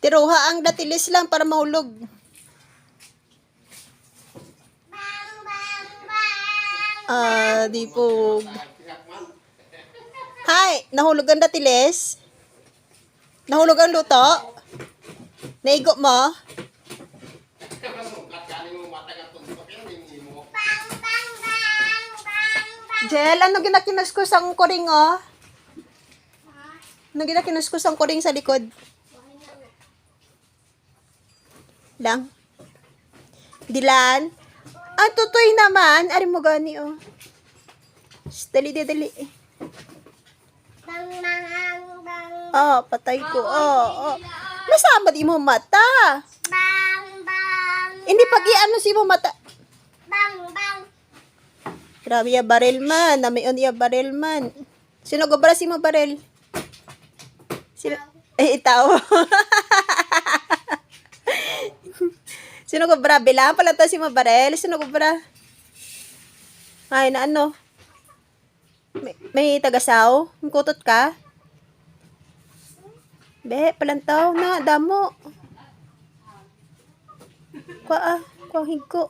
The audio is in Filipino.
Tiruha ang datilis lang para mahulog. Ah, di po. Hi, nahulog ang datilis? Nahulog ang luto? Naigo mo? Jel, ano ginakinuskus ang kuring oh? Ano ginakinuskus ang kuring sa likod? Lang. Dilan. Ah, tutoy naman. Ari mo gani oh. Shh, dali, dali, dali. Oh, patay ko. Oh, oh. Nasama di mo mata. Hindi pag ano si mo mata. Grabe ya baril man. Namion ya baril man. Sino gobra si mo baril? Sino? Eh, itaw. Sino gobra? Bilang pala to si mo baril. Sino gobra? Ay, na ano? May, may tagasaw? Kutot ka? Be, palantaw na, damo. Kwa ah, kwa higko.